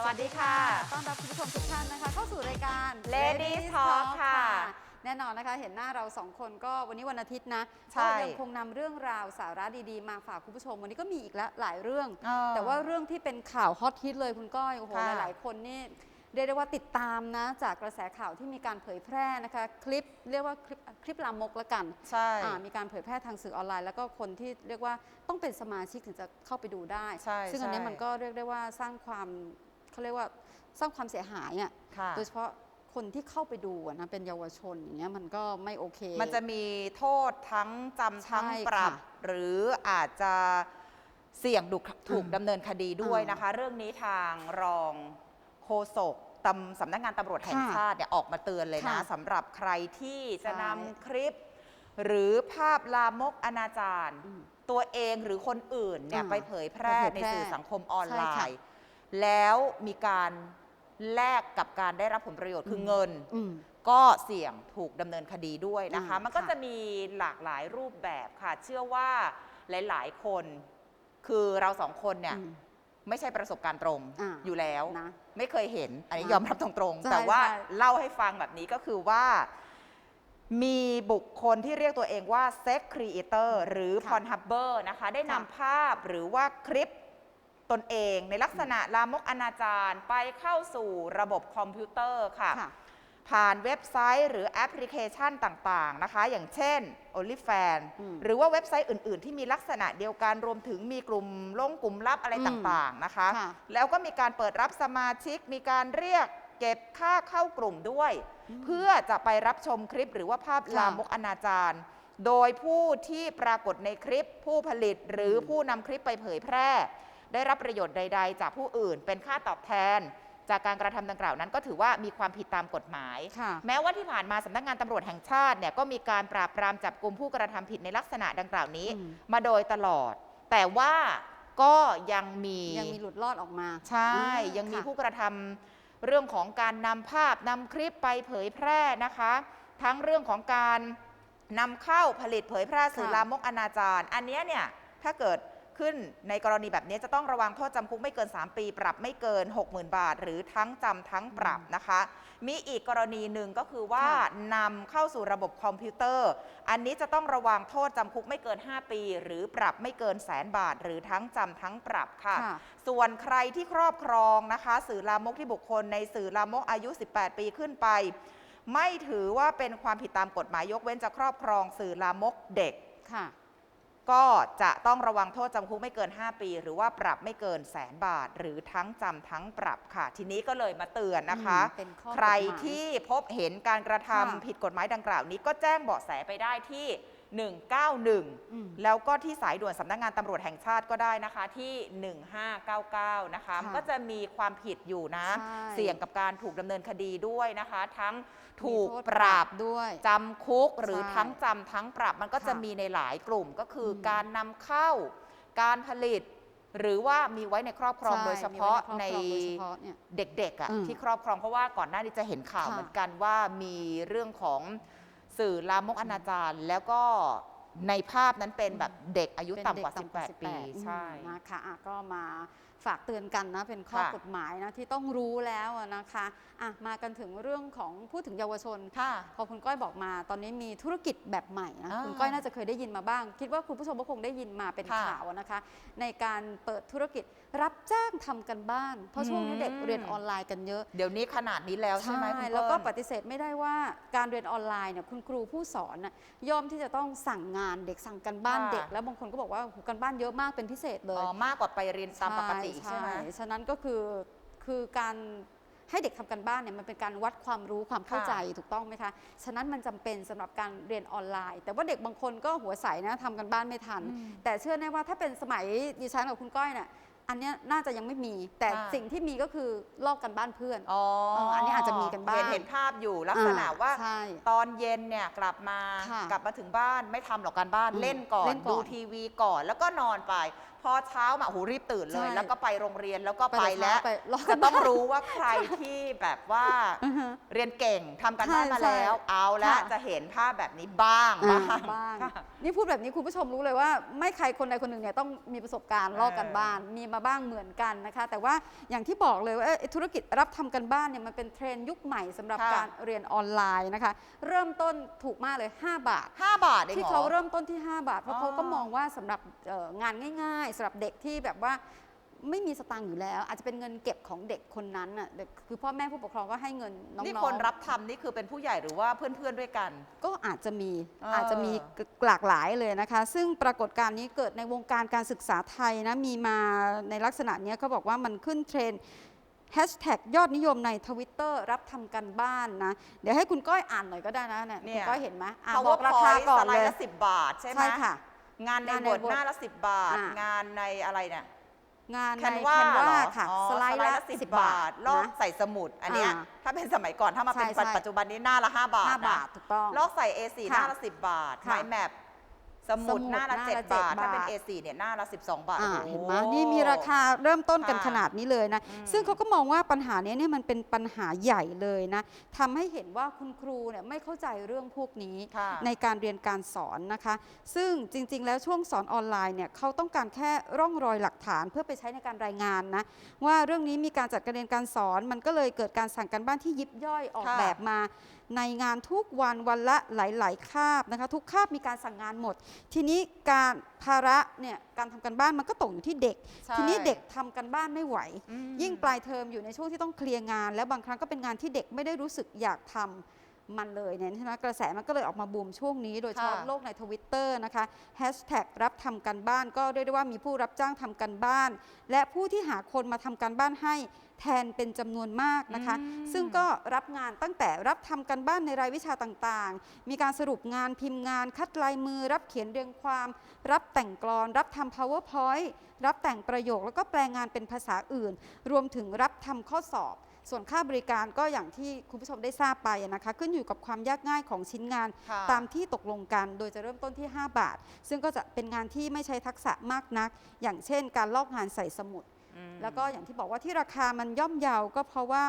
สวัสดีค่ะ ต้อนรับคุณผู้ชมทุกท่านนะคะ เข้าสู่รายการ Ladies Talk ค่ะ แน่นอนนะคะ เห็นหน้าเราสองคนก็วันนี้วันอาทิตย์นะใช่ก็ยังคงนำเรื่องราวสาระดีๆ มาฝากคุณผู้ชม วันนี้ก็มีอีกแล้วหลายเรื่องเออแต่ว่าเรื่องที่เป็นข่าวฮอตฮิตเลยคุณก้อยโอ้โหค่ะหลายๆคนนี่เรียกได้ว่าติดตามนะ จากกระแสข่าวที่มีการเผยแพร่นะคะ คลิปเรียกว่าคลิปคลิปลามกละกันใช่อ่ามีการเผยแพร่ทางสื่อออนไลน์ แล้วก็คนที่เรียกว่าต้องเป็นสมาชิกถึงจะเข้าไปดูได้ใช่ซึ่งอันเนี้ยใช่มันก็เรียกได้ว่าสร้างความ เขาเรียกว่าสร้างความเสียหายอะค่ะ โดยเฉพาะคนที่เข้าไปดูอะนะเป็นเยาวชนอย่างเงี้ยมันก็ไม่โอเค มันจะมีโทษทั้งจำทั้งใช่ปรับ ค่ะหรืออาจจะเสี่ยงถูกถูกอืมดำเนินคดีด้วยอ่านนะคะ เรื่องนี้ทางรองโฆษกตำสำนักงานตำรวจแห่งค่ะชาติเนี่ยออกมาเตือนเลยนะค่ะสำหรับใครที่จะใช่นำคลิป หรือภาพลามกอนาจารอืมตัวเองหรือคนอื่นเนี่ยอ่าไปเผยแพร่ไปเผยในแพร่สื่อสังคมออนไลใช่ค่ะ น์ แล้วมีการแลกกับการได้รับผลประโยชน์คือเงิน อืม ก็เสี่ยงถูกดำเนินคดีด้วยนะคะ อืมมันก็ค่ะ จะมีหลากหลายรูปแบบค่ะ เชื่อว่าหลาย ๆ คน คือเราสองคนเนี่ย อืม ไม่ใช่ประสบการณ์ตรงอ่า อยู่แล้ว นะ ไม่เคยเห็น อันนี้นะยอมรับตรงใช่ๆ แต่ว่าใช่ เล่าให้ฟังแบบนี้ก็คือว่า มีบุคคลที่เรียกตัวเองว่า Sex Creator หรือค่ะ Pornhubber นะคะ ได้นำค่ะภาพหรือว่าคลิป ตนเองในลักษณะลามกอนาจารไปเข้าสู่ระบบคอมพิวเตอร์ค่ะค่ะ ผ่านเว็บไซต์หรือแอปพลิเคชันต่างๆนะคะ อย่างเช่น OnlyFans อืมหรือว่าเว็บไซต์อื่น ๆ ที่มีลักษณะเดียวกันรวมถึงมีกลุ่มลงกลุ่มลับอะไรอืมต่างๆนะคะค่ะแล้วก็มีการเปิดรับสมาชิกมีการเรียกเก็บค่าเข้ากลุ่มด้วย เพื่อจะไปรับชมคลิปหรือว่าภาพค่ะลามกอนาจารโดยผู้ที่ปรากฏในคลิปผู้ผลิตหรืออมผู้นำคลิปไปเผยแพร่ ได้รับประโยชน์ใด ๆ จากผู้อื่น เป็นค่าตอบแทน จากการกระทำดังกล่าวนั้น ก็ถือว่ามีความผิดตามกฎหมายค่ะแม้ว่าที่ผ่านมาสำนักงานตำรวจแห่งชาติเนี่ยก็มีการปราบปรามจับกลุ่มผู้กระทำผิดในลักษณะดังกล่าวนี้อืมมาโดยตลอด แต่ว่าก็ยังมียังมีหลุดรอดออกมา ใช่อ่ายังมีค่ะผู้กระทำเรื่องของการนำภาพนำคลิปไปเผยแพร่นะคะ ทั้งเรื่องของการนำเข้าผลิตเผยแพร่สื่อค่ะลามกอนาจารอันเนี้ยเนี่ยถ้าเกิด ขึ้นในกรณีแบบนี้จะต้องระวังโทษจำคุกไม่เกิน 3 ปี ปรับไม่เกิน 60,000 บาท หรือทั้งจำทั้งปรับนะคะ มีอีกกรณีหนึ่งก็คือว่าค่ะนำเข้าสู่ระบบคอมพิวเตอร์ อันนี้จะต้องระวังโทษจำคุกไม่เกิน 5 ปี หรือปรับไม่เกินแสนบาท หรือทั้งจำทั้งปรับค่ะค่ะ ส่วนใครที่ครอบครองนะคะ สื่อลามกที่บุคคลในสื่อลามกอายุ 18 ปีขึ้นไป ไม่ถือว่าเป็นความผิดตามกฎหมายยกเว้นจะครอบครองสื่อลามกเด็กค่ะ ก็จะต้องระวังโทษจำคุกไม่เกิน 5 ปี หรือว่าปรับไม่เกินแสนบาท หรือทั้งจำทั้งปรับค่ะ ทีนี้ก็เลยมาเตือนนะคะอืมเป็นข้อกฎหมาย ใครที่พบเห็นการกระทำค่ะ ผิดกฎหมายดังกล่าวนี้ก็แจ้งเบาะแสไปได้ที่ 191อืมแล้วก็ที่สายด่วนสำนักงานตำรวจแห่งชาติก็ได้นะคะที่ 1599 นะคะค่ะมันก็จะมีความผิดอยู่นะ ใช่ เสี่ยงกับการถูกดำเนินคดีด้วยนะคะ ทั้งถูกมีโทษปรับด้วย จำคุกหรือใช่ทั้งจำทั้งปรับมันก็จะค่ะมีในหลายกลุ่มก็คืออมการนำเข้า การผลิต หรือว่ามีไว้ในครอบครองใช่โดยเฉพาะมีในไว้ในครอบครองโดยเฉพาะเนี่ยเด็กๆอะอืมที่ครอบครองเพราะว่าก่อนหน้านี้จะเห็นข่าวค่ะ เหมือนกันว่ามีเรื่องของ สื่อลามกอนาจารแล้วก็ในภาพนั้นเป็นแบบเด็กอายุเป็นต่ำกว่าเด็18 ปีอืมใช่ นะคะอะก็มา ฝากเตือนกันนะเป็นข้อค่ะกฎหมายนะที่ต้องรู้แล้วอะนะคะอะมากันถึงเรื่องของพูดถึงเยาวชน ค่ะ พอคุณก้อยบอกมาตอนนี้มีธุรกิจแบบใหม่นะอ่าคุณก้อยน่าจะเคยได้ยินมาบ้าง คิดว่าคุณผู้ชมก็คงได้ยินมาเป็นค่ะข่าวนะคะ ในการเปิดธุรกิจรับจ้างทำกันบ้าน เพราะช่วงนี้เด็กอืมเรียนออนไลน์กันเยอะ เดี๋ยวนี้ขนาดนี้แล้วใช่ไหมคุณแล้วก็เปิ้ลปฏิเสธไม่ได้ว่าการเรียนออนไลน์เนี่ยคุณครูผู้สอนน่ะย่อมที่จะต้องสั่งงานเด็กสั่งกันบ้านค่ะ เด็ก แล้วบางคนก็บอกว่าโอ้โหกันบ้านเยอะมากเป็นพิเศษเลย อ๋อมากกว่าไปเรียนตามปกติใช่ไหมฉะนั้นก็คือคือการให้เด็กทำกันบ้านเนี่ยมันเป็นการวัดความรู้ความเข้าค่ะใจถูกต้องไหมคะ ฉะนั้นมันจำเป็นสำหรับการเรียนออนไลน์ แต่ว่าเด็กบางคนก็หัวใสนะทำกันบ้านไม่ทันอืมแต่เชื่อแน่ว่าถ้าเป็นสมัยดิฉันกับคุณก้อยเนี่ยอันเนี้ยน่าจะยังไม่มี แต่ค่ะสิ่งที่มีก็คือลอกกันบ้านเพื่อนอ๋อเอออันนี้อาจจะมีกันบ้างเห็นเห็นภาพอยู่ลักษณะอ่ว่าใช่ตอนเย็นเนี่ยกลับมาค่ะกลับมาถึงบ้านไม่ทำหรอกการบ้านอืมเล่นก่อนเล่นก่อนดูทีวีก่อนแล้วก็นอนไปพอเช้ามาโอ้โหรีบตื่นเลใช่ย แล้วก็ไปโรงเรียนแล้วก็ไปแต่แล้วเช้าไปลอกจะกันต้องบ้านรู้ว่าใครที่แบบว่าอือฮะเรียนเก่งทำกันบ้านใช่มาแล้ว ใช่เอาละค่ะ จะเห็นภาพแบบนี้บ้างอ่าบ้าง บ้าง ค่ะนี่พูดแบบนี้คุณผู้ชมรู้เลยว่า ไม่ใครคนใดคนหนึ่งเนี่ยต้องมีประสบการณ์เออลอกกันบ้าน มีมาบ้างเหมือนกันนะคะ แต่ว่าอย่างที่บอกเลยว่าเอ้ยธุรกิจรับทำกันบ้านเนี่ยมันเป็นเทรนด์ยุคใหม่สำหรับค่ะ การเรียนออนไลน์นะคะ เริ่มต้นถูกมากเลย 5 บาท ห้าบาทเองที่หรอเขาเริ่มต้นที่ 5 บาท เพราะอ๋อเขาก็มองว่าสำหรับเอ่องานง่าย ๆสำหรับเด็กที่แบบว่าไม่มีสตังค์อยู่แล้ว อาจจะเป็นเงินเก็บของเด็กคนนั้นน่ะเด็กคือพ่อแม่ผู้ปกครองก็ให้เงินน้องๆ นี่คนรับทำนี่คือเป็นผู้ใหญ่หรือว่าเพื่อนๆด้วยกัน ก็อาจจะมีเอออ อาจจะมีหลากหลายเลยนะคะ ซึ่งปรากฏการณ์นี้เกิดในวงการการศึกษาไทยนะมีมาในลักษณะเนี้ยเขาบอกว่ามันขึ้นเทรนด์แฮชแท็กยอดนิยมในทวิตเตอร์รับทำกันบ้านนะ เดี๋ยวให้คุณก้อยอ่านหน่อยก็ได้นะเนี่ยเนี่คุยณก้อยเห็นไหมอะเขาบอว่ากราพอคายก่อนสไลเลยด์ละสิบบาทใช่ไหมใช่ค่ะ งานในงานในบทบทหน้าละสิบบาท อะ งานในอะไรเนี่ยงานแคในนแควานเหรวาอค่ะอ๋อสไลด์ละสิสิบบาบาททลอกนะ ใส่สมุดอันเนี้ยอ่าถ้าเป็นสมัยก่อนถ้ามาเป็นใช่ใช่ ปัจจุบันนี้หน้าละ5บาทห้านะบาทถูกต้อง ลอกใส่ A4 หค่ะน้าละ10บาทค่ะ ไมแมป สมุดสมุดหน้าละหน้าละ7บาท7ถ้าเป็นบาท A4 เนี่ยหน้าละ 12 บาทอ่าโอ้โเห็นไหมนี่มีราคาเริ่มต้นกันค่ะขนาดนี้เลยนะอืมซึ่งเขาก็มองว่าปัญหานี้เนี่ยมันเป็นปัญหาใหญ่เลยนะทำให้เห็นว่าคุณครูเนี่ยไม่เข้าใจเรื่องพวกนี้ค่ะในการเรียนการสอนนะคะ ซึ่งจริง ๆ แล้วช่วงสอนออนไลน์เนี่ยเขาต้องการแค่ร่องรอยหลักฐานเพื่อไปใช้ในการรายงานนะ ว่าเรื่องนี้มีการจัดการเรียนการสอนมันก็เลยเกิดการสั่งการบ้านที่ยิบย่อยออกค่ะแบบมา ในงานทุกวันวันละหลาย ๆ คาบนะคะทุกคาบมีการสั่งงานหมด ทีนี้การภาระเนี่ยการทำกันบ้านมันก็ตกอยู่ที่เด็ก ใช่ทีนี้เด็กทำกันบ้านไม่ไหว อืม ยิ่งปลายเทอมอยู่ในช่วงที่ต้องเคลียร์งาน แล้วบางครั้งก็เป็นงานที่เด็กไม่ได้รู้สึกอยากทำมันเลยเนี่ยใช่ไหมกระแสมันก็เลยออกมาบูมช่วงนี้ โดยเฉพาะค่ะ โลกในทวิตเตอร์นะคะแฮชแท็กรับทำกันบ้านก็เรียกได้ว่ามีผู้รับจ้างทำกันบ้าน และผู้ที่หาคนมาทำกันบ้านให้ แทนเป็นจำนวนมากนะคะอืมซึ่งก็รับงานตั้งแต่รับทำกันบ้านในรายวิชาต่างๆ มีการสรุปงานพิมพ์งาน คัดลายมือ รับเขียนเรียงความ รับแต่งกลอน รับทำ powerpoint รับแต่งประโยค แล้วก็แปลงานเป็นภาษาอื่น รวมถึงรับทำข้อสอบ ส่วนค่าบริการก็อย่างที่คุณผู้ชมได้ทราบไปนะคะ ขึ้นอยู่กับความยากง่ายของชิ้นงานค่ะ ตามที่ตกลงกัน โดยจะเริ่มต้นที่ 5 บาท ซึ่งก็จะเป็นงานที่ไม่ใช้ทักษะมากนัก อย่างเช่น การลอกงานใส่สมุดอืม แล้วก็อย่างที่บอกว่าที่ราคามันย่อมเยาก็เพราะว่า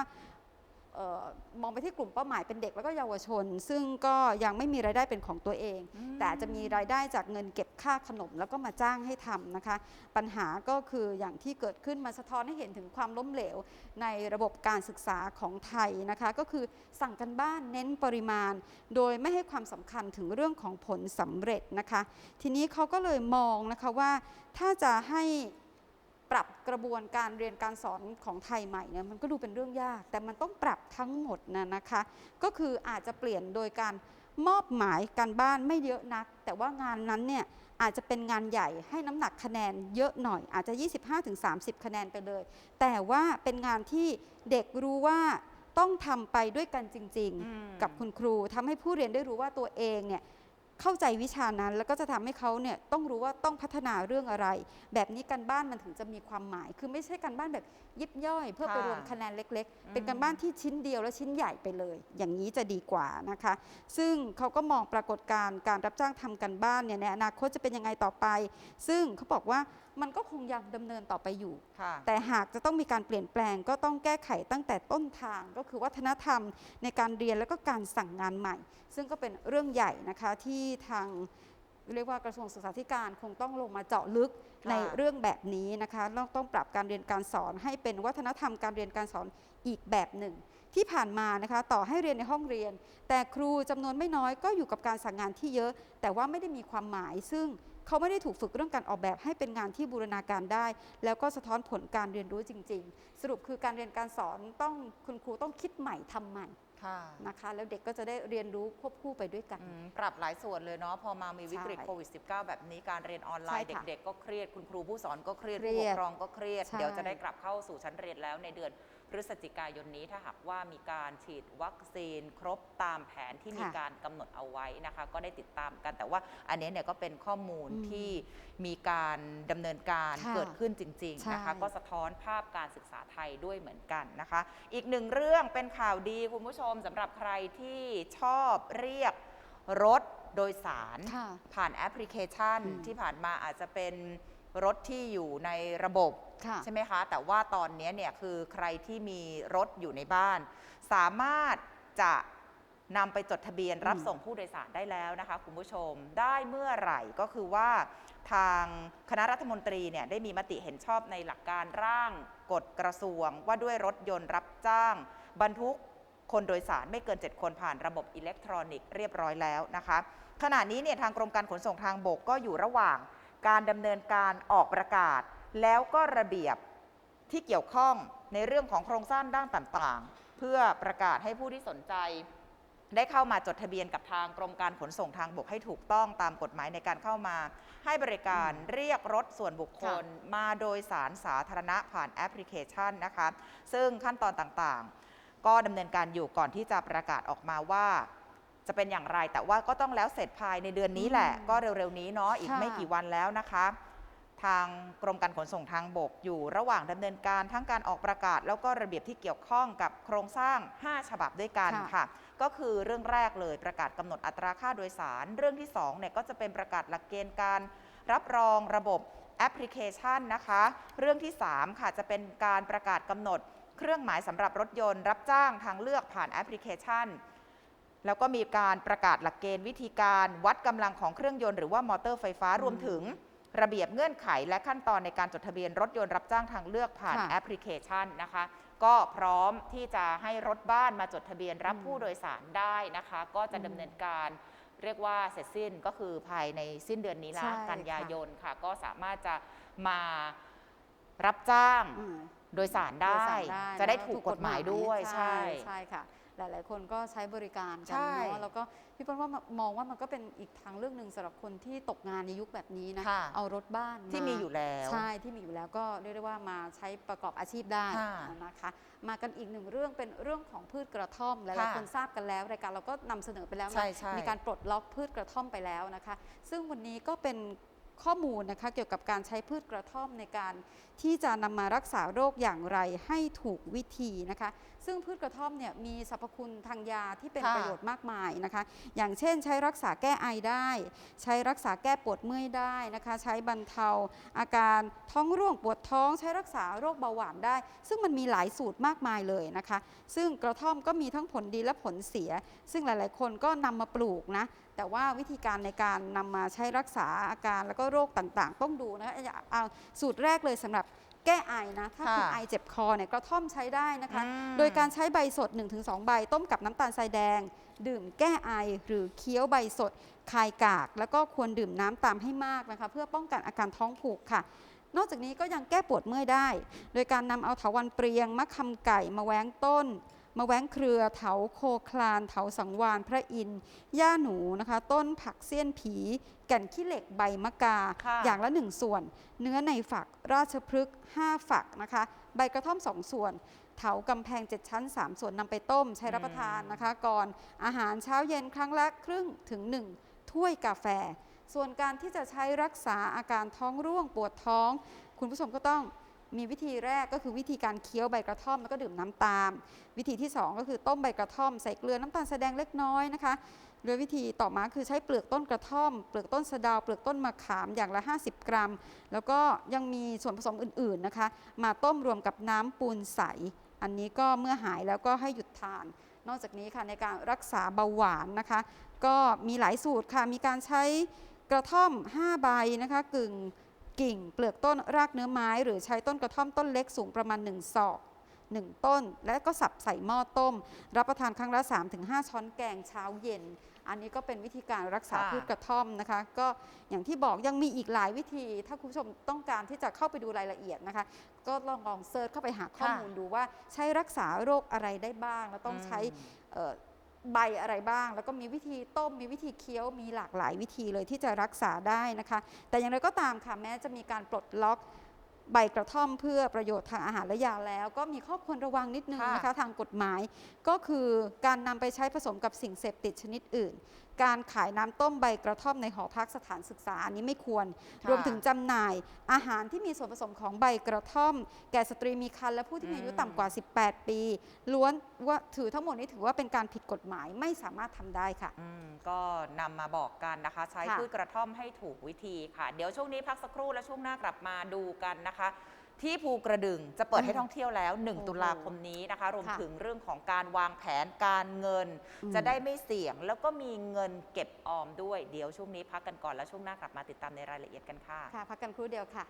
เออมองไปที่กลุ่มเป้าหมายเป็นเด็กแล้วก็เยาวชน ซึ่งก็ยังไม่มีรายได้เป็นของตัวเองอืมแต่จะมีรายได้จากเงินเก็บค่าขนมแล้วก็มาจ้างให้ทำนะคะ ปัญหาก็คืออย่างที่เกิดขึ้นมาสะท้อนให้เห็นถึงความล้มเหลว ในระบบการศึกษาของไทยนะคะ ก็คือสั่งกันบ้านเน้นปริมาณ โดยไม่ให้ความสำคัญถึงเรื่องของผลสำเร็จนะคะ ทีนี้เขาก็เลยมองนะคะว่าถ้าจะให้ ปรับกระบวนการเรียนการสอนของไทยใหม่เนี่ยมันก็ดูเป็นเรื่องยาก แต่มันต้องปรับทั้งหมดนะนะคะ ก็คืออาจจะเปลี่ยนโดยการมอบหมายการบ้านไม่เยอะนัก แต่ว่างานนั้นเนี่ยอาจจะเป็นงานใหญ่ให้น้ำหนักคะแนนเยอะหน่อย อาจจะ 25-30 คะแนนไปเลย แต่ว่าเป็นงานที่เด็กรู้ว่าต้องทำไปด้วยกันจริงอืมๆกับคุณครูทำให้ผู้เรียนได้รู้ว่าตัวเองเนี่ย เข้าใจวิชานั้น แล้วก็จะทำให้เขาเนี่ยต้องรู้ว่าต้องพัฒนาเรื่องอะไร แบบนี้การบ้านมันถึงจะมีความหมาย คือไม่ใช่การบ้านแบบยิบย่อย เพื่อไปค่ะรวมคะแนนเล็กอืมๆเป็นการบ้านที่ชิ้นเดียวและชิ้นใหญ่ไปเลย อย่างนี้จะดีกว่านะคะ ซึ่งเขาก็มองปรากฏการณ์การรับจ้างทำกันบ้านเนี่ยในอนาคตจะเป็นยังไงต่อไป ซึ่งเขาบอกว่า มันก็คงยังดำเนินต่อไปอยู่ ค่ะ แต่หากจะต้องมีการเปลี่ยนแปลงก็ต้องแก้ไขตั้งแต่ต้นทางก็คือวัฒนธรรมในการเรียนแล้วก็การสั่งงานใหม่ ซึ่งก็เป็นเรื่องใหญ่นะคะที่ทางเรียกว่ากระทรวงศึกษาธิการคงต้องลงมาเจาะลึกค่ะในเรื่องแบบนี้นะคะต้องต้องปรับการเรียนการสอนให้เป็นวัฒนธรรมการเรียนการสอนอีกแบบหนึ่ง ที่ผ่านมานะคะต่อให้เรียนในห้องเรียน แต่ครูจำนวนไม่น้อยก็อยู่กับการสั่งงานที่เยอะ แต่ว่าไม่ได้มีความหมายซึ่ง เขาไม่ได้ถูกฝึกเรื่องการออกแบบให้เป็นงานที่บูรณาการได้ แล้วก็สะท้อนผลการเรียนรู้จริง ๆ สรุปคือการเรียนการสอนต้องคุณครูต้องคิดใหม่ทำใหม่ค่ะนะคะ แล้วเด็กก็จะได้เรียนรู้ควบคู่ไปด้วยกันอืมปรับหลายส่วนเลยเนาะพอมามีวิกฤตใช่โควิด -19 แบบนี้การเรียนออนไลน์ใช่ค่ะเด็กๆ ก็เครียดคุณครูผู้สอนก็เครียดเครีผู้ปยดกครองก็เครียดใช่เดี๋ยวจะได้กลับเข้าสู่ชั้นเรียนแล้วในเดือน พฤศจิกายนนี้ถ้าหากว่ามีการฉีดวัคซีนครบตามแผนที่มีค่ะการกำหนดเอาไว้นะคะ ก็ได้ติดตามกัน แต่ว่าอันนี้เนี่ยก็เป็นข้อมูลอืมที่มีการดำเนินการค่ะเกิดขึ้นจริงๆนะคะใช่ก็สะท้อนภาพการศึกษาไทยด้วยเหมือนกันนะคะ อีกหนึ่งเรื่องเป็นข่าวดีคุณผู้ชมสำหรับใครที่ชอบเรียกรถโดยสาร ค่ะ ผ่านแอปพลิเคชันอืมที่ผ่านมาอาจจะเป็น รถที่อยู่ในระบบค่ะใช่ไหมคะ แต่ว่าตอนนี้เนี่ยคือใครที่มีรถอยู่ในบ้าน สามารถจะนำไปจดทะเบียนรับอืมส่งผู้โดยสารได้แล้วนะคะคุณผู้ชมได้เมื่อไหร่ก็คือว่าทางคณะรัฐมนตรีเนี่ยได้มีมติเห็นชอบในหลักการร่างกฎกระทรวง ว่าด้วยรถยนต์รับจ้าง บรรทุกคนโดยสารไม่เกิน 7 คนผ่านระบบอิเล็กทรอนิกส์เรียบร้อยแล้วนะคะขณะนี้เนี่ยทางกรมการขนส่งทางบกก็อยู่ระหว่าง การดำเนินการออกประกาศ แล้วก็ระเบียบที่เกี่ยวข้องในเรื่องของโครงสร้างด้านต่างๆ เพื่อประกาศให้ผู้ที่สนใจ ได้เข้ามาจดทะเบียนกับทางกรมการขนส่งทางบกให้ถูกต้องตามกฎหมายในการเข้ามา ให้บริการเรียกรถส่วนบุคคล มาโดยสารสาธารณะผ่านแอปพลิเคชันนะคะ ซึ่งขั้นตอนต่างๆ ก็ดำเนินการอยู่ก่อนที่จะประกาศออกมาว่า จะเป็นอย่างไรแต่ว่าก็ต้องแล้วเสร็จภายในเดือนนี้แหละอืมก็เร็วๆนี้เนาะอีกค่ะไม่กี่วันแล้วนะคะ ทางกรมการขนส่งทางบกอยู่ระหว่างดำเนินการทั้งการออกประกาศ แล้วก็ระเบียบที่เกี่ยวข้องกับโครงสร้าง 5 ฉบับด้วยกันค่ะค่ะก็คือเรื่องแรกเลยประกาศกำหนดอัตราค่าโดยสาร เรื่องที่2เนี่ยก็จะเป็นประกาศหลักเกณฑ์การรับรองระบบแอปพลิเคชันนะคะ เรื่องที่ 3 ค่ะจะเป็นการประกาศกำหนด เครื่องหมายสำหรับรถยนต์ รับจ้างทางเลือกผ่านแอปพลิเคชัน แล้วก็มีการประกาศหลักเกณฑ์วิธีการวัดกำลังของเครื่องยนต์หรือว่ามอเตอร์ไฟฟ้ารวมถึงระเบียบเงื่อนไขและขั้นตอนในการจดทะเบียนรถยนต์รับจ้างทางเลือกผ่านค่ะแอปพลิเคชันนะคะ ก็พร้อมที่จะให้รถบ้านมาจดทะเบียนรับอืมผู้โดยสารได้นะคะ ก็จะอืมดำเนินการเรียกว่าเสร็จสิ้นก็คือภายในสิ้นเดือนนี้ละใช่กันยาค่ะยนค่ะ ก็สามารถจะมารับจ้างอืมโดยสารได้โดยสารจะได้นถูกกฎหมายด้วยใช่ใช่ใช่ค่ะ หลาย ๆ คนก็ใช้บริการกัใช่ นเนาะแล้วก็พี่เปิ้ลว่ามองว่ามันก็เป็นอีกทางเลือกหนึ่งสำหรับคนที่ตกงานในยุคแบบนี้นะ ค่ะเอารถบ้านที่มีอยู่แล้ว ใช่ที่มีอยู่แล้วก็เรียกได้ว่ามาใช้ประกอบอาชีพได้ค่ะนะคะ มากันอีกหนึ่งเรื่องเป็นเรื่องของพืชกระท่อมหลายค่ะๆคนทราบกันแล้วรายการเราก็นำเสนอไปแล้วนะใช่ใช่มีการปลดล็อกพืชกระท่อมไปแล้วนะคะ ซึ่งวันนี้ก็เป็น ข้อมูลนะคะเกี่ยวกับการใช้พืชกระท่อมในการที่จะนำมารักษาโรคอย่างไรให้ถูกวิธีนะคะ ซึ่งพืชกระท่อมเนี่ยมีสรรพคุณทางยาที่เป็นค่ะ ประโยชน์มากมายนะคะ อย่างเช่น ใช้รักษาแก้ไอได้ ใช้รักษาแก้ปวดเมื่อยได้นะคะ ใช้บรรเทา อาการท้องร่วงปวดท้อง ใช้รักษาโรคเบาหวานได้ ซึ่งมันมีหลายสูตรมากมายเลยนะคะ ซึ่งกระท่อมก็มีทั้งผลดีและผลเสีย ซึ่งหลาย ๆ คนก็นำมาปลูกนะ แต่ว่าวิธีการในการนำมาใช้รักษาอาการแล้วก็โรคต่างๆ ต้องดูนะคะอย่าเอาสูตรแรกเลยสำหรับแก้ไอนะ ถ้าคุณค่ะไอเจ็บคอเนี่ยกระท่อมใช้ได้นะคะอืมโดยการใช้ใบสด 1-2 ใบ ต้มกับน้ำตาลทรายแดง ดื่มแก้ไอหรือเคี้ยวใบสดคายกาก แล้วก็ควรดื่มน้ำตามให้มากนะคะ เพื่อป้องกันอาการท้องผูกค่ะ นอกจากนี้ก็ยังแก้ปวดเมื่อยได้ โดยการนำเอาเถาวันเปรียงมะคำไก่มาแว้งต้น มาแว้งเครือเถาโคคลานเถาสังวานพระอินทร์หญ้าหนูนะคะ ต้นผักเสี้ยนผี แก่นขี้เหล็กใบมะกาค่ะอย่างละหนึ่งส่วน เนื้อในฝักราชพฤกษ์5ฝักนะคะ ใบกระท่อม2ส่วนเถากำแพง 7 ชั้น 3 ส่วนนำไปต้มใช้รับประทานนะคะ ก่อนอาหารเช้าเย็นครั้งละครึ่งถึง 1 ถ้วยกาแฟ ส่วนการที่จะใช้รักษาอาการท้องร่วงปวดท้อง คุณผู้ชมก็ต้อง มีวิธีแรกก็คือวิธีการเคี้ยวใบกระท่อมแล้วก็ดื่มน้ำตามวิธีที่ 2 ก็คือต้มใบกระท่อมใส่เกลือน้ำตาลแสดงเล็กน้อยนะคะโดยวิธีต่อมาคือใช้เปลือกต้นกระท่อม เปลือกต้นสะเดาว เปลือกต้นมะขามอย่างละ 50 กรัม แล้วก็ยังมีส่วนผสมอื่นๆนะคะ มาต้มรวมกับน้ำปูนใส อันนี้ก็เมื่อหายแล้วก็ให้หยุดทาน นอกจากนี้ค่ะในการรักษาเบาหวานนะคะ ก็มีหลายสูตรค่ะมีการใช้กระท่อม 5 ใบนะคะกึ่ง กิ่ง เปลือกต้นรากเนื้อไม้ หรือใช้ต้นกระท่อมต้นเล็กสูงประมาณ 1 ศอก1ต้น และก็สับใส่หม้อต้ม รับประทานครั้งละ 3-5 ช้อนแกงเช้าเย็น อันนี้ก็เป็นวิธีการรักษาค่ะ พืชกระท่อมนะคะ ก็อย่างที่บอกยังมีอีกหลายวิธี ถ้าคุณผู้ชมต้องการที่จะเข้าไปดูรายละเอียดนะคะ ก็ลองลองเซิร์ชเข้าไปหาข้อมูลดูว่าใช้รักษาโรคอะไรได้บ้าง แล้วต้องใช้เอ่อ ใบอะไรบ้าง แล้วก็มีวิธีต้มมีวิธีเคี้ยวมีหลากหลายวิธีเลยที่จะรักษาได้นะคะ แต่อย่างไรก็ตามค่ะแม้จะมีการปลดล็อกใบกระท่อมเพื่อประโยชน์ทางอาหารและยาแล้ว ก็มีข้อควรระวังนิดนึงค่ะนะคะทางกฎหมาย ก็คือการนำไปใช้ผสมกับสิ่งเสพติดชนิดอื่น การขายน้ำต้มใบกระท่อมในหอพักสถานศึกษาอันนี้ไม่ควรค่ะรวมถึงจำหน่าย อาหารที่มีส่วนผสมของใบกระท่อม แก่สตรีมีครรภ์และผู้ที่มีอายุอืมต่ำกว่า 18 ปี ล้วนว่าถือทั้งหมดนี้ถือว่าเป็นการผิดกฎหมายไม่สามารถทำได้ค่ะ อืมก็นำมาบอกกันนะคะ ใช้ค่ะ พืชกระท่อมให้ถูกวิธีค่ะ เดี๋ยวช่วงนี้พักสักครู่และช่วงหน้ากลับมาดูกันนะคะ ที่ภูกระดึงจะเปิดให้ท่องเที่ยวแล้วโอ้โห1ตุลาคมนี้นะคะ รวมค่ะถึงเรื่องของการวางแผนการเงินอืมจะได้ไม่เสี่ยง แล้วก็มีเงินเก็บออมด้วย เดี๋ยวช่วงนี้พักกันก่อนแล้วช่วงหน้ากลับมาติดตามในรายละเอียดกันค่ะ ค่ะ พักกันครู่เดียวค่ะ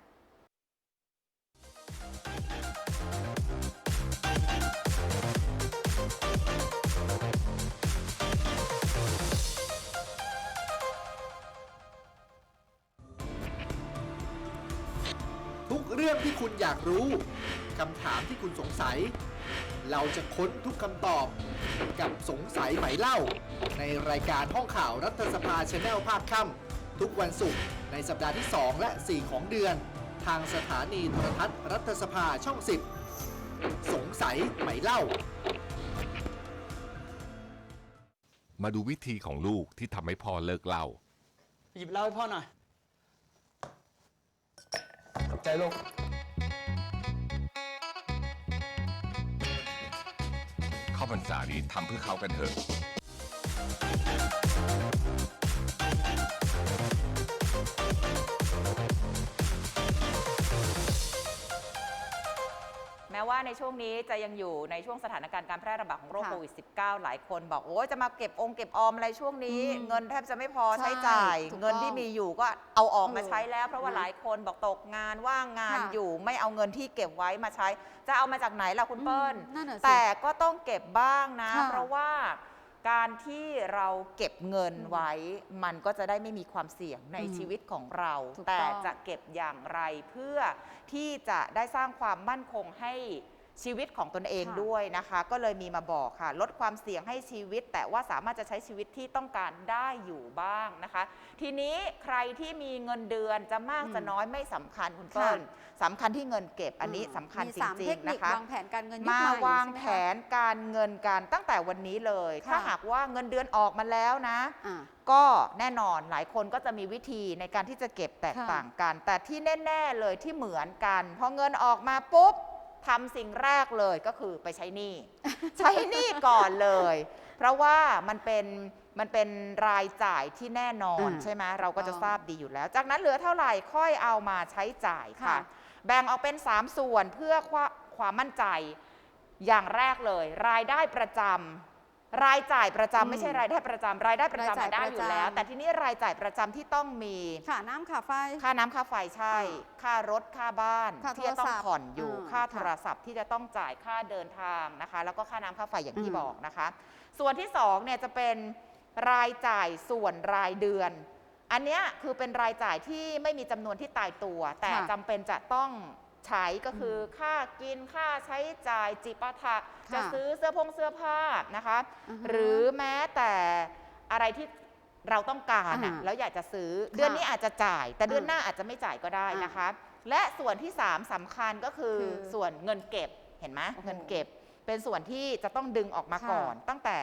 ทุกเรื่องที่คุณอยากรู้คำถามที่คุณสงสัย เราจะค้นทุกคำตอบกับสงสัยไหมเล่า ในรายการห้องข่าวรัฐสภาชแนลภาคค่ำทุกวันศุกร์ในสัปดาห์ที่ 2 และ 4 ของเดือน ทางสถานีโทรทัศน์รัฐสภาช่อง 10 สงสัยไหมเล่า มาดูวิธีของลูกที่ทำให้พ่อเลิกเหล้าหยิบเหล้าให้พ่อหน่อยขอบ ใจลูกเข้าพรรษานี้ทำเพื่อเขากันเถอะ ม้ว่าในช่วงนี้จะยังอยู่ในช่วงสถานการณ์การแพร่ระบาดของโรคค่ะโควิด -19 หลายคนบอกโอ้ยจะมาเก็บองค์เก็บออมอะไรช่วงนี้ อืมเงินแทบจะไม่พอใช่ใช้จ่ายถูกต้องเงินที่มีอยู่ก็เอาออกมาเออใช้แล้ว เพราะว่านะหลายคนบอกตกงานว่างงานค่ะ อยู่ไม่เอาเงินที่เก็บไว้มาใช้ จะเอามาจากไหนล่ะคุณเปิ้ล อืมนั่นน่ะสิ แต่ก็ต้องเก็บบ้างนะ ค่ะเพราะว่า การที่เราเก็บเงินไว้ มันก็จะได้ไม่มีความเสี่ยงในอืมชีวิตของเรา ถูกแต่ต้องจะเก็บอย่างไรเพื่อที่จะได้สร้างความมั่นคงให้ ชีวิตของตนเองค่ะด้วยนะคะ ก็เลยมีมาบอกค่ะ ลดความเสี่ยงให้ชีวิต แต่ว่าสามารถจะใช้ชีวิตที่ต้องการได้อยู่บ้างนะคะ ทีนี้ใครที่มีเงินเดือนจะมากอืมจะน้อยไม่สำคัญคุณเปิ้ลค่ะสำคัญที่เงินเก็บอันนี้สำคัญมีจสามริเทงคๆนินะคคะวางแผนการเงินยุคมาใหม่วางใช่ไหมแผคะนการเงินกันตั้งแต่วันนี้เลยค่ะถ้าหากว่าเงินเดือนออกมาแล้วนะอ่าก็แน่นอนหลายคนก็จะมีวิธีในการที่จะเก็บแตกค่ะต่างกัน แต่ที่แน่ ๆเลยที่เหมือนกันพอเงินออกมาปุ๊บ ทำสิ่งแรกเลยก็คือไปใช้หนี้ ใช้หนี้ก่อนเลย เพราะว่ามันเป็นมันเป็นรายจ่ายที่แน่นอนอ่าใช่ไหมเราก็จะต้องทราบดีอยู่แล้ว จากนั้นเหลือเท่าไหร่ค่อยเอามาใช้จ่ายค่ะค่ะแบ่งออกเป็น 3 ส่วนเพื่อความความมั่นใจ อย่างแรกเลย รายได้ประจำ รายจ่ายประจำอืมไม่ใช่รายได้ประจำรายได้ประจำรายจ่ายมาได้อยู่แล้วประจำแต่ทีนี้รายจ่ายประจำที่ต้องมี ค่าน้ำค่าไฟ ค่าน้ำค่าไฟใช่อ่าค่ารถค่าบ้านค่าที่จะต้องโทรศัพท์ผ่อนอยู่ อ่าค่าค่ะโทรศัพท์ที่จะต้องจ่ายค่าเดินทางนะคะ แล้วก็ค่าน้ำค่าไฟอย่างที่อืม บอกนะคะ ส่วนที่สองเนี่ยจะเป็นรายจ่ายส่วนรายเดือน อันเนี้ยคือเป็นรายจ่ายที่ไม่มีจำนวนที่ตายตัว แต่ค่ะจำเป็นจะต้อง ใช้ก็คืออค่ากินค่าใช้จ่ายจิปาถะจะค่ะซื้อเสื้อผงเสื้อผ้านะคะอือฮึหรือแม้แต่อะไรที่เราต้องการน่ะอ่าแล้วอยากจะซื้อค่ะเดือนนี้อาจจะจ่าย แต่เดือนอ่าหน้าอาจจะไม่จ่ายก็ได้อ่านนะคะ และส่วนที่ 3สำคัญก็คือคือส่วนเงินเก็บเห็นไหมโอ้โหเงินเก็บ เป็นส่วนที่จะต้องดึงออกมาค่ะก่อนตั้งแต่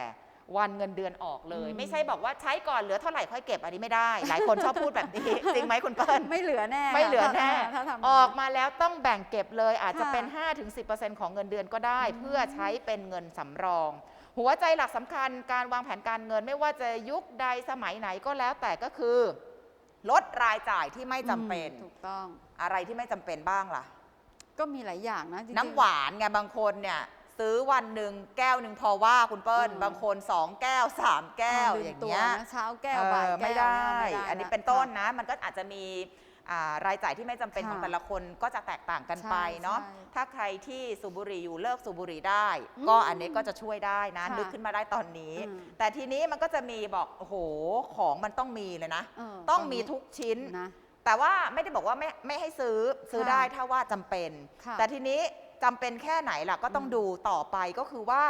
วันเงินเดือนออกเลยอืมไม่ใช่บอกว่าใช้ก่อนเหลือเท่าไหร่ค่อยเก็บอันนี้ไม่ได้ หลายคนชอบพูดแบบนี้ จริงไหมคุณเปิ้ลไม่เหลือแน่ไม่เหลือแน่ถ้าทำออกมาแล้วต้องแบ่งเก็บเลยอาจจะค่ะเป็น 5-10%ของเงินเดือนก็ได้อืมเพื่อใช้เป็นเงินสำรอง หัวใจหลักสำคัญการวางแผนการเงินไม่ว่าจะยุคใดสมัยไหนก็แล้วแต่ก็คือ ลดรายจ่ายที่ไม่จำเป็นอืมถูกต้อง อะไรที่ไม่จำเป็นบ้างล่ะก็มีหลายอย่างนะจริงๆน้ำหวานไงบางคนเนี่ย ซื้อวันหนึ่งแก้วหนึ่งพอว่าคุณเปิ้ล อืม บางคน2แก้ว3แก้วลืมอย่างตัวเงี้ยนะเช้าแก้วบ่ายเออแก้วไม่ได้ เนี่ยอันนี้ละเป็นต้นค่ะ นะ มันก็อาจจะมีอ่ารายจ่ายที่ไม่จำเป็นค่ะของแต่ละคนก็จะแตกต่างกันใช่ไปเนาะ ใช่ถ้าใครที่สูบบุหรี่อยู่เลิกสูบบุหรี่ได้ อืมก็อันนี้ก็จะช่วยได้นะค่ะนึกขึ้นมาได้ตอนนี้ อืม แต่ทีนี้มันก็จะมีบอกโอ้โหของมันต้องมีเลยนะเออต้องตอนมีนี้ทุกชิ้น นะ แต่ว่าไม่ได้บอกว่าไม่ไม่ให้ซื้อซื้อค่ะได้ถ้าว่าจำเป็น ค่ะแต่ทีนี้ จำเป็นแค่ไหนล่ะก็ต้องอืมดูต่อไปก็คือว่า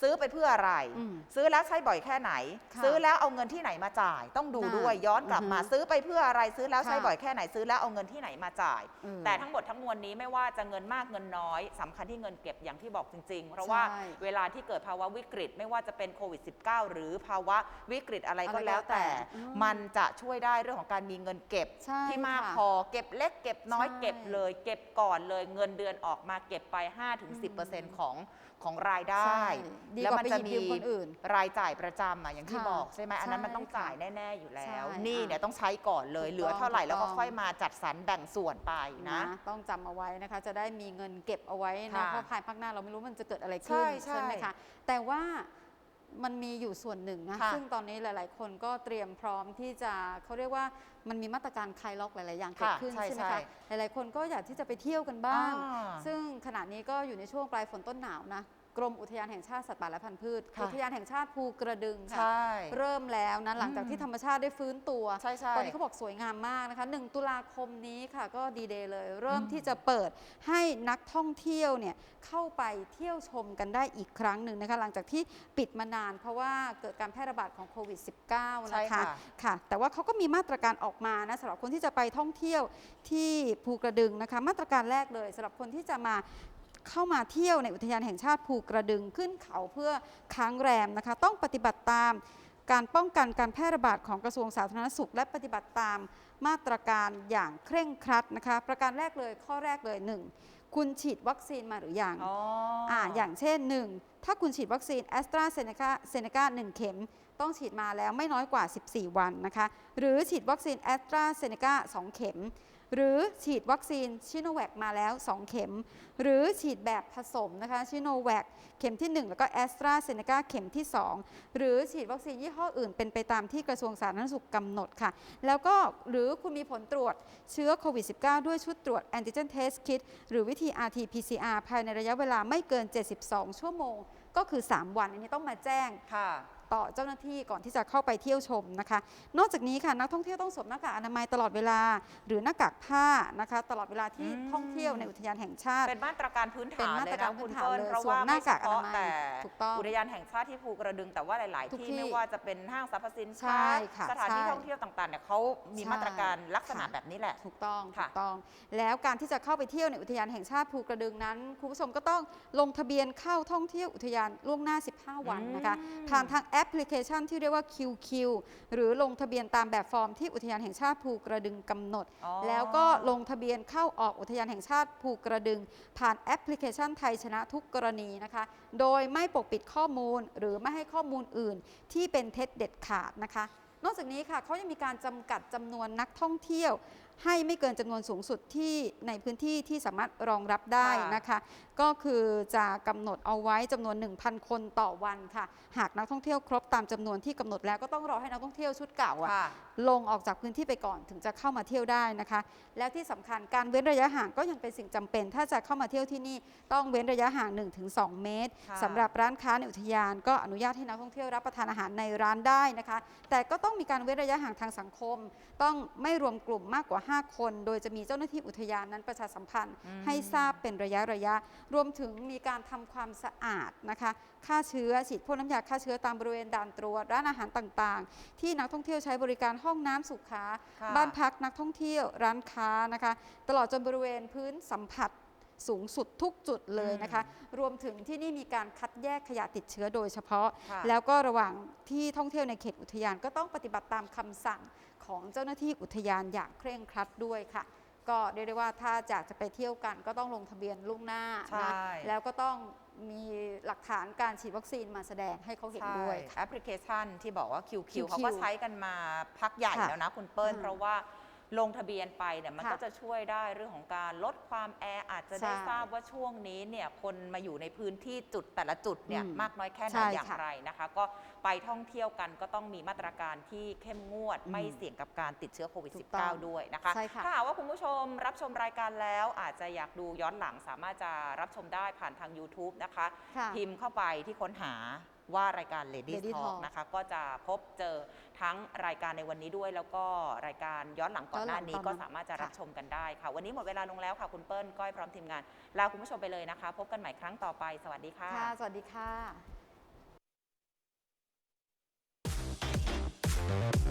ซื้อไปเพื่ออะไร อืมซื้อแล้วใช้บ่อยแค่ไหน ค่ะซื้อแล้วเอาเงินที่ไหนมาจ่าย ต้องดูน่ะด้วยย้อนกลับมาอือฮึซื้อไปเพื่ออะไร ซื้อแล้วใช้ค่ะ บ่อยแค่ไหนซื้อแล้วเอาเงินที่ไหนมาจ่าย เออ แต่ทั้งหมดทั้งมวลนี้ไม่ว่าจะเงินมากเงินน้อยสำคัญที่เงินเก็บอย่างที่บอกจริง ๆ เพราะว่าใช่เวลาที่เกิดภาวะวิกฤต ไม่ว่าจะเป็นโควิด -19 หรือภาวะวิกฤตอะไรก็อะไรก็แล้วแต่แต่อืมมันจะช่วยได้เรื่องของการมีเงินเก็บใช่ที่มากค่ะพอเก็บเล็กเก็บน้อยใช่เก็บเลย เก็บก่อนเลยเงินเดือนออกมาเก็บไป5-10%ของของรายได้ ใช่ดีกว่าไปหยิบยืมคนอื่นรายจ่ายประจำอะอย่างที่ค่ะบอกใช่ไหมอันนั้นมันใช่ต้องจ่ายแน่ๆอยู่แล้ว ใช่นี่ค่ะเนี่ยต้องใช้ก่อนเลยถูกเหลือต้องเท่าไหร่แล้วก็ถูกต้อง ค่อยมาจัดสรรแบ่งส่วนไปนะ ต้องจำเอาไว้นะคะ จะได้มีเงินเก็บเอาไว้นะค่ะเพราะภายภาคหน้าเราไม่รู้มันจะเกิดอะไรใช่ขึ้นใช่ ไหมคะแต่ว่า มันมีอยู่ส่วนหนึ่งนะค่ะซึ่งตอนนี้หลาย ๆ คนก็เตรียมพร้อมที่จะเขาเรียกว่ามันมีมาตรการคลายล็อกหลาย ๆ อย่างเกิดค่ะขึ้นใช่ใช่ไหมใช่คะหลาย ๆ คนก็อยากที่จะไปเที่ยวกันบ้าง อ่าซึ่งขณะนี้ก็อยู่ในช่วงปลายฝนต้นหนาวนะ กรมอุทยานแห่งชาติสัตว์ป่าและพันธุ์พืชค่ะอุทยานแห่งชาติภูกระดึงใช่ค่ะเริ่มแล้วนะหลังจากที่อืมธรรมชาติได้ฟื้นตัว ใช่ใช่ตอนนี้เขาบอกสวยงามมากนะคะ1ตุลาคมนี้ค่ะก็ดีเดย์เลย เริ่มอืมที่จะเปิดให้นักท่องเที่ยวเนี่ยเข้าไปเที่ยวชมกันได้อีกครั้งหนึ่งนะคะหลังจากที่ปิดมานาน เพราะว่าเกิดการแพร่ระบาดของโควิด -19 ใช่นะคะค่ะ ค่ะ แต่ว่าเขาก็มีมาตรการออกมานะสำหรับคนที่จะไปท่องเที่ยวที่ภูกระดึงนะคะ มาตรการแรกเลยสำหรับคนที่จะมา เข้ามาเที่ยวในอุทยานแห่งชาติภูกระดึงขึ้นเขาเพื่อค้างแรมนะคะ ต้องปฏิบัติตามการป้องกันการแพร่ระบาดของกระทรวงสาธารณสุข และปฏิบัติตามมาตรการอย่างเคร่งครัดนะคะ ประการแรกเลยข้อแรกเลย 1. คุณฉีดวัคซีนมาหรือยังอ๋ออ่าอย่างเช่น 1. ถ้าคุณฉีดวัคซีนแอสตราเซเนกาเซเนกา1เข็ม ต้องฉีดมาแล้วไม่น้อยกว่า 14 วันนะคะ หรือฉีดวัคซีนแอสตราเซเนกา2เข็ม หรือฉีดวัคซีนชิโนแวคมาแล้ว 2 เข็ม หรือฉีดแบบผสมนะคะชิโนแวคเข็มที่ 1 แล้วก็แอสตราเซเนกาเข็มที่ 2 หรือฉีดวัคซีนยี่ห้ออื่นเป็นไปตามที่กระทรวงสาธารณสุขกำหนดค่ะ แล้วก็หรือคุณมีผลตรวจเชื้อโควิด -19 ด้วยชุดตรวจแอนติเจนเทสคิดหรือวิธี RT-PCR ภายในระยะเวลาไม่เกิน 72 ชั่วโมง ก็คือ 3 วัน อันนี้ต้องมาแจ้งค่ะ ต่อเจ้าหน้าที่ก่อนที่จะเข้าไปเที่ยวชมนะคะ นอกจากนี้ค่ะนักท่องเที่ยวต้องสวมหน้ากากอนามัยตลอดเวลา หรือหน้ากากผ้านะคะ ตลอดเวลาที่อืมท่องเที่ยวในอุทยานแห่งชาติเป็นมาตรการพื้นเป็นฐานมาเลตรยการนะพื้คุนณฐานเปิ้ลเลยเพราะสวมว่าหน้าไม่เฉกากอนาพาะมัยแต่ถูกต้องอุทยานแห่งชาติที่ภูกระดึงแต่ว่าหลายทุกๆที่ที่ไม่ว่าจะเป็นห้างสรรพสินใช่ค้าค่ะสถานที่ใช่ท่องเที่ยวต่าง ๆ เนี่ยเขามีใช่มาตรการลักษณะค่ะแบบนี้แหละถูกต้องค่ะถูกต้อง แล้วการที่จะเข้าไปเที่ยวในอุทยานแห่งชาติภูกระดึงนั้นคุณผู้ชมก็ต้องลงทะเบียนเข้าท่องเที่ยวอุทยานล่วงหน้า 15 วันนะคะอืมผ่านทางแอปพลิเคชันที่เรียกว่า QQ หรือลงทะเบียนตามแบบฟอร์มที่อุทยานแห่งชาติภูกระดึงกำหนด อ๋อ แล้วก็ลงทะเบียนเข้าออกอุทยานแห่งชาติภูกระดึง ผ่านแอปพลิเคชันไทยชนะทุกกรณีนะคะ โดยไม่ปกปิดข้อมูลหรือไม่ให้ข้อมูลอื่นที่เป็นเท็จเด็ดขาดนะคะ นอกจากนี้ค่ะเขายังมีการจำกัดจำนวนนักท่องเที่ยว ให้ไม่เกินจำนวนสูงสุดที่ในพื้นที่ที่สามารถรองรับได้ค่ะ นะคะ ก็คือจะกำหนดเอาไว้จำนวน 1,000 คนต่อวันค่ะ หากนักท่องเที่ยวครบตามจำนวนที่กำหนดแล้วก็ต้องรอให้นักท่องเที่ยวชุดเก่าอะค่ะลงออกจากพื้นที่ไปก่อนถึงจะเข้ามาเที่ยวได้นะคะ แล้วที่สำคัญการเว้นระยะห่างก็ยังเป็นสิ่งจำเป็น ถ้าจะเข้ามาเที่ยวที่นี่ต้องเว้นระยะห่าง 1-2 เมตรค่ะสำหรับร้านค้าในอุทยาน ก็อนุญาตให้นักท่องเที่ยวรับประทานอาหารในร้านได้นะคะ แต่ก็ต้องมีการเว้นระยะห่างทางสังคม ต้องไม่รวมกลุ่มมากกว่า 5 คน โดยจะมีเจ้าหน้าที่อุทยานนั้นประชาสัมพันธ์อืมให้ทราบเป็นระยะระยะรวมถึงมีการทำความสะอาดนะคะฆ่าเชื้อฉีดพ่นน้ำยาฆ่าเชื้อตามบริเวณด่านตรวจร้านอาหารต่างๆ ที่นักท่องเที่ยวใช้บริการห้องน้ำสุขาค่ะบ้านพักนักท่องเที่ยวร้านค้านะคะ ตลอดจนบริเวณพื้นสัมผัสสูงสุดทุกจุดเลยนะคะ รวมถึงที่นี่มีการคัดแยกขยะติดเชื้อโดยเฉพาะค่ะแล้วก็ระหว่างที่ท่องเที่ยวในเขตอุทยานก็ต้องปฏิบัติตามคำสั่งของเจ้าหน้าที่อุทยานอย่างเคร่งครัดด้วยค่ะ ก็เรียกได้ว่าถ้าอยากจะไปเที่ยวกันก็ต้องลงทะเบียนล่วงหน้าใช่นะแล้วก็ต้องมีหลักฐานการฉีดวัคซีนมาแสดงให้เขาเห็นใช่ด้วยค่ะแอปพลิเคชันที่บอกว่า QQ QQ เขาก็ใช้กันมาพักใหญ่ค่ะแล้วนะคุณเปิ้ลอืมเพราะว่า ลงทะเบียนไปเนี่ยมันค่ะก็จะช่วยได้เรื่องของการลดความแออาจจะได้ใช่ทราบว่าช่วงนี้เนี่ยคนมาอยู่ในพื้นที่จุดแต่ละจุดเนี่ยอืมมากน้อยแค่ไหนใช่อย่างค่ะไรนะคะ ก็ไปท่องเที่ยวกันก็ต้องมีมาตรการที่เข้มงวด อืมไม่เสี่ยงกับการติดเชื้อโควิด ถูกต้อง -19 ด้วยนะคะ ใช่ค่ะ ถ้าหากว่าคุณผู้ชมรับชมรายการแล้ว อาจจะอยากดูย้อนหลังสามารถจะรับชมได้ผ่านทาง YouTube นะคะ ค่ะ พิมพ์เข้าไปที่ค้นหา ว่ารายการ Ladies Lady Talk Talk นะคะก็จะพบเจอทั้งรายการในวันนี้ด้วย แล้วก็รายการย้อนหลังก่อนหน้านี้ย้อนหลังตก็อนนั้นสามารถจะรับค่ะชมกันได้ค่ะ วันนี้หมดเวลาลงแล้วค่ะคุณเปิ้ลก้อยพร้อมทีมงานลาคุณผู้ชมไปเลยนะคะ พบกันใหม่ครั้งต่อไปสวัสดีค่ะ ค่ะ สวัสดีค่ะ